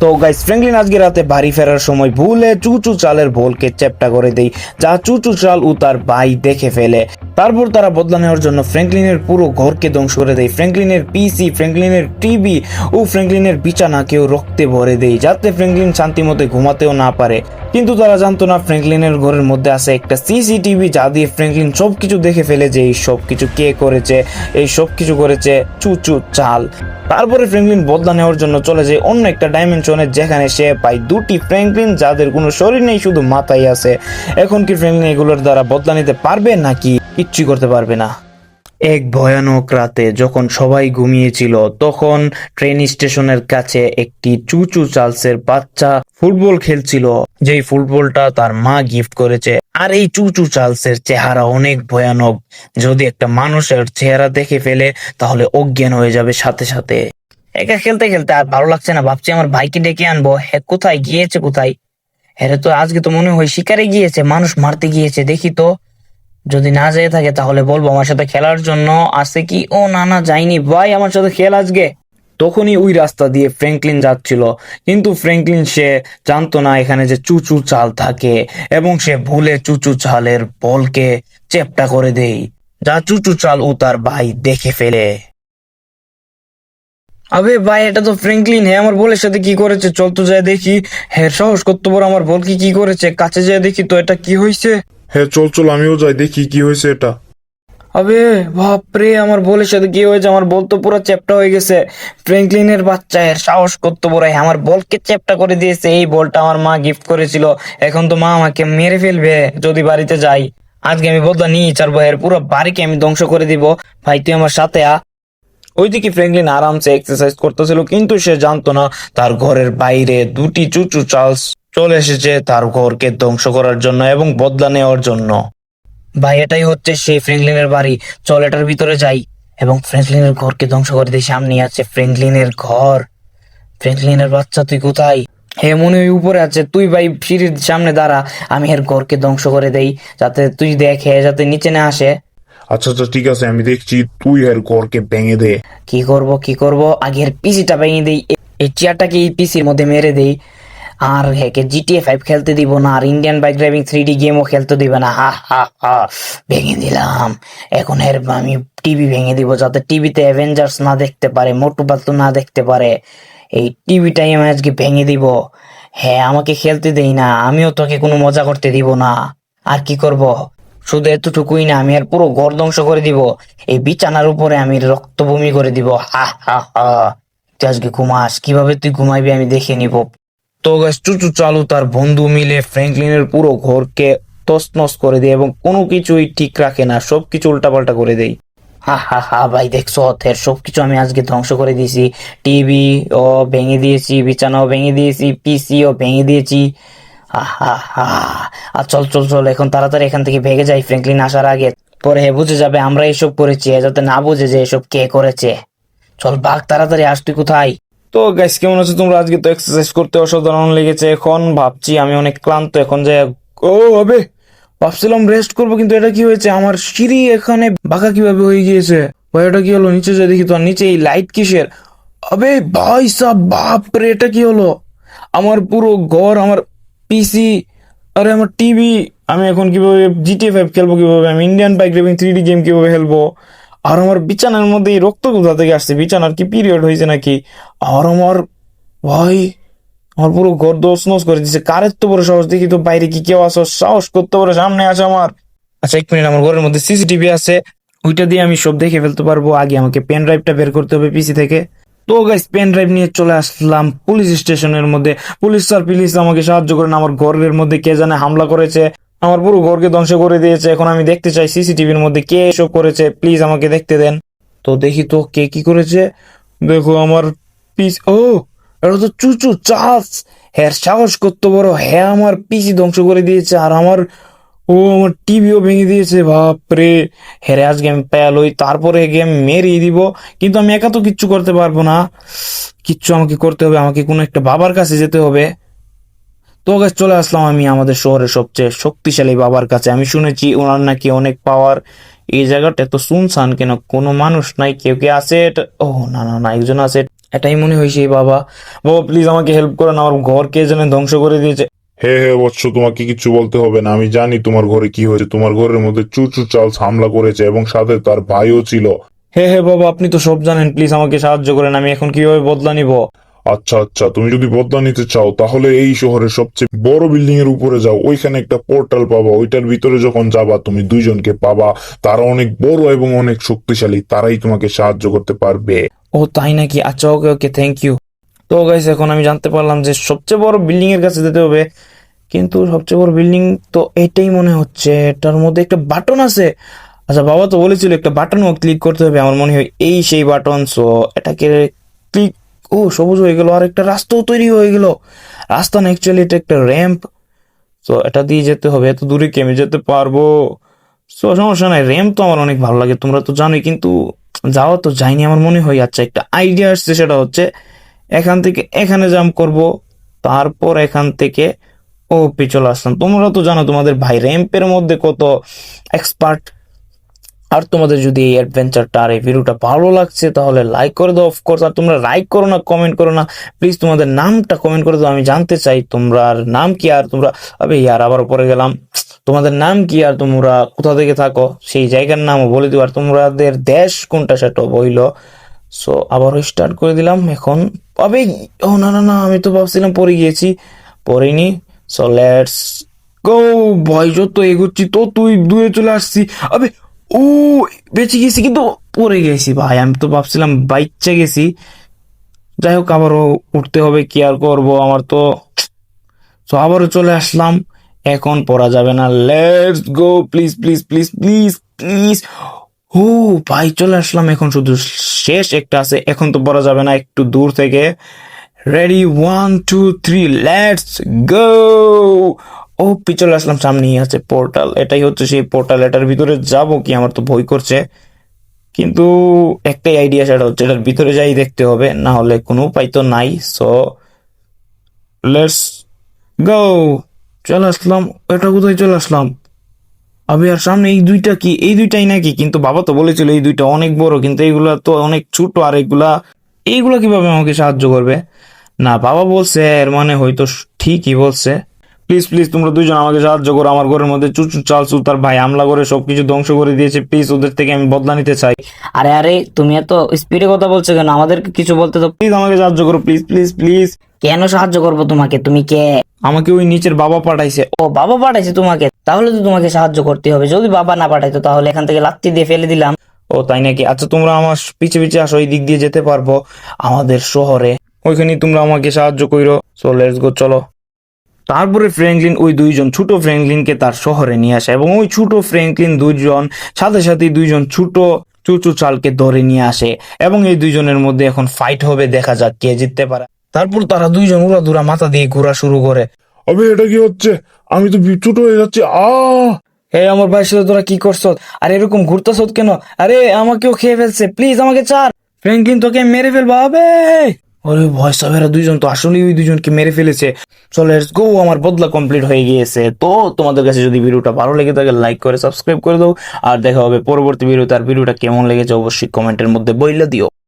তো guys Franklin আজকে রাতে বাড়ি ফেরার সময় ভুলে চুচু চালের ভোলকে চ্যাপটা করে দেই, যা চুচু চাল ও তার ভাই দেখে ফেলে। তারপর তারা বদলা নেওয়ার জন্য ফ্র্যাঙ্কলিনের পুরো ঘরকে ধ্বংস করে দেয়। ফ্র্যাঙ্কলিনের পিসি ফ্র্যাঙ্কলিনের টিভি ও ফ্র্যাঙ্কলিনের বিছানাকেও রক্তে ভরে দেয়, যাতে ফ্র্যাঙ্কলিন শান্তিমতে ঘুমাতেও না পারে। কিন্তু তারা জানতো না ফ্র্যাঙ্কলিনের ঘরের মধ্যে আছে একটা সিসিটিভি যা দিয়ে ফ্র্যাঙ্কলিন সবকিছু দেখে ফেলে যে এই সব কিছু কে করেছে, এই সব কিছু করেছে চুচু চাল। তারপরে ফ্র্যাঙ্কলিন বদলা নেওয়ার জন্য চলে যায় অন্য একটা ডাইমেনশনে যেখানে সে পায় দুটি ফ্র্যাঙ্কলিন যাদের কোনো শরীর নেই, শুধু মাথায় আছে। এখন কি ফ্র্যাঙ্কলিন এগুলোর দ্বারা বদলা নিতে পারবে নাকি? কিচ্ছুই করতে পারবে না। এক ভয়ানক রাতে যখন সবাই ঘুমিয়েছিল, তখন ট্রেন স্টেশনের কাছে একটি চুচু চার্লসের বাচ্চা ফুটবল খেলছিল, যেই ফুটবলটা তার মা গিফট করেছে। আর এই চুচু চার্লসের চেহারা অনেক ভয়ানক। যদি একটা মানুষের চেহারা দেখে ফেলে, তাহলে অজ্ঞান হয়ে যাবে সাথে সাথে। একা খেলতে খেলতে আর ভালো লাগছে না, ভাবছি আমার ভাইকে ডেকে আনব। হ্যাঁ কোথায়? গিয়েছে কোথায়? হ্যাঁ তো আজকে তো মনে হয় শিকারে গিয়েছে, মানুষ মারতে গিয়েছে, দেখি তো। যদি না যেয়ে থাকে, তাহলে বলব আমার সাথে খেলার জন্য আছে কি? ও না না, যাইনি। ভাই, আমার সাথে খেল আজকে। তখনই ওই রাস্তা দিয়ে ফ্র্যাঙ্কলিন যাচ্ছিল। কিন্তু ফ্র্যাঙ্কলিন সে জানতো না এখানে যে চুচু চাল থাকে এবং সে ভুলে চুচু চালের বলকে চেপটা করে দেই যা চুচু চাল ও তার ভাই দেখে ফেলে। আবে ভাই, এটা তো ফ্র্যাঙ্কলিন। হ্যাঁ আমার বলের সাথে কি করেছে? চল তো যায় দেখি। হ্যাঁ সাহস করতে বড়, আমার বল কি কি করেছে? কাছে যায় দেখি তো, এটা কি হয়েছে হ্যাঁ চল চল, আমিও যাই, দেখি কি হয়েছে এটা। আবে, বাপরে, আমার বলের সাথে কি হয়েছে? আমার বল তো পুরো চ্যাপটা হয়ে গেছে। ফ্র্যাঙ্কলিনের বাচ্চা এর সাহস করতে বড় আমার বলকে চ্যাপটা করে দিয়েছে। এই বলটা আমার মা গিফট করেছিল। এখন তো মা আমাকে মেরে ফেলবে, যদি বাড়িতে যাই। আজকে আমি বদলা নিয়ে ছাড়বো, এর পুরো বাড়িকে আমি ধ্বংস করে দিব। ভাই, তুই আমার সাথে আ। ওইদিকে ফ্র্যাঙ্কলিন আরামসে এক্সারসাইজ করতেছিল, কিন্তু সে জানতো না, তার ঘরের বাইরে দুটি চুচু চার্লস চলে এসেছে তার ঘরকে ধ্বংস করার জন্য এবং বদলা নেওয়ার জন্য। ভাই এটাই হচ্ছে সেই ফ্র্যাঙ্কলিনের বাড়ি। চল এটার ভিতরে যাই। এবং ফ্র্যাঙ্কলিনের ঘরকে ধ্বংস করে দিই। সামনে আছে ফ্র্যাঙ্কলিনের ঘর। ফ্র্যাঙ্কলিনের বাচ্চা তুই কোথায়? হে মনে হয় উপরে আছে। তুই ভাই সিঁড়ির সামনে দাঁড়া। আমি এর ঘরকে ধ্বংস করে দেই। যাতে তুই দেখে যাতে নিচে না আসে। আচ্ছা আচ্ছা ঠিক আছে আমি দেখছি তুই এর ঘরকে ভেঙে দে। কি করব কি করব? আগের পিসিটা ভেঙে দেই। এই চেয়ারটাকে এই পিসির মধ্যে মেরে দেই। আর হেকে জিটিএ ফাইভ খেলতে দিব না, আর Indian bike driving three D গেমও খেলতে দিবে না। হা হা হা ভেঙে দিলাম। এখন এর আমি টিভি ভেঙে দিব যাতে টিভিতে অ্যাভেঞ্জার্স না দেখতে পারে, মোটু পাতলু না দেখতে পারে। এই টিভিটাই আমি আজকে ভেঙে দিব। হ্যাঁ আমাকে খেলতে দেই না, আমিও তোকে কোনো মজা করতে দিব না। আর কি করব? শুধু এতটুকুই না, আমি আর পুরো ঘর ধ্বংস করে দিব। এই বিছানার উপরে আমি রক্ত বমি করে দিব। হা হা হা তুই আজকে ঘুমাস, কীভাবে তুই ঘুমাইবি আমি দেখে নিব। তো গাছ চুচু চালু তার বন্ধু মিলে ফ্র্যাঙ্কলিনের পুরো ঘরকে তছনছ করে দেয় এবং কোনো কিছুই ঠিক রাখে না, সবকিছু উল্টাপাল্টা করে দেয়। হা হা হা, ভাই, দেখছ এর সবকিছু আমি আজকে ধ্বংস করে দিয়েছি। টিভি ও ভেঙে দিয়েছি, বিছানাও ভেঙে দিয়েছি পিসি ও ভেঙে দিয়েছি। আর চল চল চল, এখন তাড়াতাড়ি এখান থেকে ভেগে যাই ফ্র্যাঙ্কলিন আসার আগে। পরে বুঝে যাবে আমরা এসব করেছি যাতে না বুঝে যে এসব কে করেছে। চল, বাঘ, তাড়াতাড়ি আস তুই কোথায়? তো গাইস কেমন আছো তোমরা? আজকে তো এক্সারসাইজ করতে অসাধারণ লেগেছে। এখন ভাবছি আমি অনেক ক্লান্ত, এখন যাই ও, হবে। ভাবছিলাম রেস্ট করব, কিন্তু এটা কি হয়েছে? আমার সিঁড়ি এখানে বাঁকা কীভাবে হয়ে গিয়েছে? ভাই এটা কি হলো? নিচে যাই দেখি তো নিচে এই লাইট কিসের? আবে ভাই সাহ বাপ রে এটা কি হলো? আমার পুরো ঘর, আমার পিসি আরে আমার টিভি আমি এখন কীভাবে জিটিএ ফাইভ খেলব কীভাবে? আমি Indian bike driving three D game কীভাবে খেলব? আর আমার বিছানার মধ্যে রক্ত কোথা থেকে আসছে। বিছানার কি পিরিয়ড হয়েছে নাকি? আর আমার ভাই, আমার পুরো ঘর দোষ নস করে দিচ্ছে কারের তো বড় সাহস, দেখি তো বাইরে কি কেউ আসো সাহস করতে পারে, সামনে আসে আমার। আচ্ছা এক মিনিট, আমার ঘরের মধ্যে সিসিটিভি আছে। ওইটা দিয়ে আমি সব দেখে ফেলতে পারব। আগে আমাকে পেন ড্রাইভটা বের করতে হবে পিসি থেকে। তো গাইস পেন ড্রাইভ নিয়ে চলে আসলাম পুলিশ স্টেশনের মধ্যে। পুলিশ স্যার প্লিজ আমাকে সাহায্য করেন। আমার ঘরের মধ্যে কে জানে হামলা করেছে। আমার পুরো ঘরকে ধ্বংস করে দিয়েছে। এখন আমি দেখতে চাই সিসিটিভির মধ্যে কে এসব করেছে। প্লিজ আমাকে দেখতে দেন। তো দেখি তো কে কি করেছে। দেখো আমার পিস ও, এটা তো চুচু চাষ হ্যাঁ সাহস করতে বড়। হ্যাঁ আমার পিসি ধ্বংস করে দিয়েছে আর আমার ও, আমার টিভিও ভেঙে দিয়েছে। বাপরে। হেরে আজকে আমি ওই তারপরে গেম মেরিয়ে দিব। কিন্তু আমি একা তো কিচ্ছু করতে পারব না। কিচ্ছু আমাকে করতে হবে। আমাকে কোনো একটা বাবার কাছে যেতে হবে। তো গাছ চলে আসলাম আমি আমাদের শহরের সবচেয়ে শক্তিশালী বাবার কাছে। আমি শুনেছি ওনার নাকি অনেক পাওয়ার এই জায়গাটা এত শুনশান কেন? কোনো মানুষ নাই কেউ কে আছে? ও না না না একজন আছে। এটাই মনে হয়েছে বাবা। বাবা প্লিজ আমাকে হেল্প করেন। আমার ঘর কে যেন ধ্বংস করে দিয়েছে। হে হে বৎস তোমাকে কিছু বলতে হবে না। আমি জানি তোমার ঘরে কি হয়েছে। তোমার ঘরের মধ্যে চুচু চার্লস হামলা করেছে এবং সাথে তার ভাইও ছিল। হে হে বাবা আপনি তো সব জানেন। প্লিজ আমাকে সাহায্য করেন। আমি এখন কীভাবে বদলা নিব? আচ্ছা আচ্ছা তুমি যদি বদলা নিতে চাও, তাহলে এই শহরের সবচেয়ে বড় বিল্ডিং এর উপরে যাও। ওইখানে একটা পোর্টাল পাবা। ওইটার ভিতরে যখন যাবা, তুমি দুইজনকে পাবা। তারা অনেক বড় এবং অনেক শক্তিশালী। তারাই তোমাকে সাহায্য করতে পারবে। ও, তাই নাকি? আচ্ছা ওকে ওকে থ্যাংক ইউ তো গাইস এখন আমি জানতে পারলাম যে সবচেয়ে বড় বিল্ডিং এর কাছে যেতে হবে। কিন্তু সবচেয়ে বড় বিল্ডিং তো এটাই মনে হচ্ছে। এটার মধ্যে একটা বাটন আছে। আচ্ছা বাবা তো বলেছিল একটা বাটনও ক্লিক করতে হবে। আমার মনে হয় এই সেই বাটন সো এটাকে ক্লিক ও, সবুজ হয়ে গেল। আর একটা রাস্তাও তৈরি হয়ে গেল। রাস্তা না অ্যাকচুয়ালি এটা একটা র্যাম্প তো এটা দিয়ে যেতে হবে। এত দূরে কেমে যেতে পারব? সো সমস্যা নাই। র্যাম্প তো আমার অনেক ভালো লাগে, তোমরা তো জানোই। কিন্তু যাওয়া তো যায়নি আমার মনে হয়। আচ্ছা একটা আইডিয়া আসছে, সেটা হচ্ছে এখান থেকে এখানে জাম্প করব, তারপর এখান থেকে ও চলে আসলাম। তোমরা তো জানো, তোমাদের ভাই র্যাম্পের মধ্যে কত এক্সপার্ট আর তোমাদের যদি এই অ্যাডভেঞ্চারটা আর এই ভিডিওটা ভালো লাগছে, তাহলে লাইক করে দাও অফকোর্স আর তোমরা লাইক করো না কমেন্ট করো না। প্লিজ তোমাদের নামটা কমেন্ট করে দাও, আমি জানতে চাই তোমরা আর নাম কি, আর তোমরা, আবে ইয়ার আবার পরে গেলাম। তোমাদের নাম কি, আর তোমরা কোথা থেকে থাকো? সেই জায়গার নামও বলে দিও, আর তোমাদের দেশ কোনটা সেটা বইলো। সো আবারও স্টার্ট করে দিলাম এখন। আবে, ও না না না, আমি তো ভাবছিলাম পরে গিয়েছি। পড়িনি। সো লেটস গো ভয় যত এগোচ্ছি, তো তুই দূরে চলে আসছি। আবে ও, বেঁচে গেছি কিন্তু পড়ে গেছি ভাই। আমি তো ভাবছিলাম বাইচ্চা গেছি। যাই হোক, আবারও উঠতে হবে, কি আর করব? আমার তো তো আবারও চলে আসলাম। এখন পড়া যাবে না। Let's go please please please please please ও, ভাই, চলে আসলাম এখন শুধু শেষ একটা আছে। এখন তো পড়া যাবে না, একটু দূর থেকে। Ready one two three let's go ও পিছলে আসলাম, সামনেই আছে পোর্টাল এটাই হচ্ছে সেই পোর্টাল এটার ভিতরে যাব কি আমার তো ভয় করছে। কিন্তু একটাই আইডিয়া সেটা হচ্ছে এটার ভিতরে যাই দেখতে হবে, না হলে কোনো উপায় তো নাই। সো লেটস গো চলে আসলাম, এটা কোথায় চলে আসলাম? আবে আর সামনে এই দুইটা কি? এই দুইটাই নাকি? কিন্তু বাবা তো বলেছিল এই দুইটা অনেক বড়, কিন্তু এইগুলা তো অনেক ছোট, আর এগুলা, এইগুলা কীভাবে আমাকে সাহায্য করবে? না, বাবা বলছে, এর মানে হয়তো ঠিকই বলছে। প্লিজ প্লিজ তোমরা দুজন আমাকে সাহায্য করো। আমার ঘরের মধ্যে চুচু চালচু তার ভাই হামলা করে সবকিছু ধ্বংস করে দিয়েছে। প্লিজ ওদের থেকে আমি বদলা নিতে চাই। আরে আরে তুমি এত স্পিডে কথা বলছো কেন? আমাদেরকে কিছু বলতে তো প্লিজ আমাকে সাহায্য করো প্লিজ প্লিজ প্লিজ কেন সাহায্য করব তোমাকে? তুমি কে? আমাকে ওই নিচের বাবা পাঠাইছে। ও বাবা পাঠাইছে তোমাকে? তাহলে তো তোমাকে সাহায্য করতে হবে। যদি বাবা না পাঠাইতো তাহলে এখান থেকে লাত্তি দিয়ে ফেলে দিলাম। ও তাই নাকি? আচ্ছা তোমরা আমার পিছে পিছে আসো এই দিক দিয়ে যেতে পারব। আমাদের শহরে। ওইখানে তোমরা আমাকে সাহায্য করো সো লেটস গো চলো। তারপরে ফ্র্যাঙ্কলিন ওই দুইজন ছোট ফ্র্যাঙ্কলিনকে তার শহরে নিয়ে আসে এবং ওই ছোট ফ্র্যাঙ্কলিন দুইজন সাথে সাথে দুইজন ছোট চুচু চালকে ধরে নিয়ে আসে এবং এই দুইজনের মধ্যে এখন ফাইট হবে দেখা যাক কে জিততে পারে। তারপর তারা দুইজন উড়া দুরা মাথা দিয়ে ঘোরা শুরু করে। আবে এটা কি হচ্ছে? আমি তো ছোট হয়ে যাচ্ছি। আ! হে আমার ভাই সাথে তোরা কি করছ? আর এরকম ঘুরতেছ কেন? আরে আমাকেও খেয়ে ফেলছে প্লিজ আমাকে চার ফ্র্যাঙ্কলিন তোকে মেরে ফেলব আবে! ওরে ভয় সাহেবেরা দুইজন তো আসলেই ওই দুজনকে মেরে ফেলেছে। চলো লেটস গো আমার বদলা কমপ্লিট হয়ে গিয়েছে। তো তোমাদের কাছে যদি ভিডিওটা ভালো লেগে থাকে লাইক করে সাবস্ক্রাইব করে দাও। আর দেখা হবে পরবর্তী ভিডিওতে, আর ভিডিওটা কেমন লেগেছে অবশ্যই কমেন্টের মধ্যে বইলে দিও।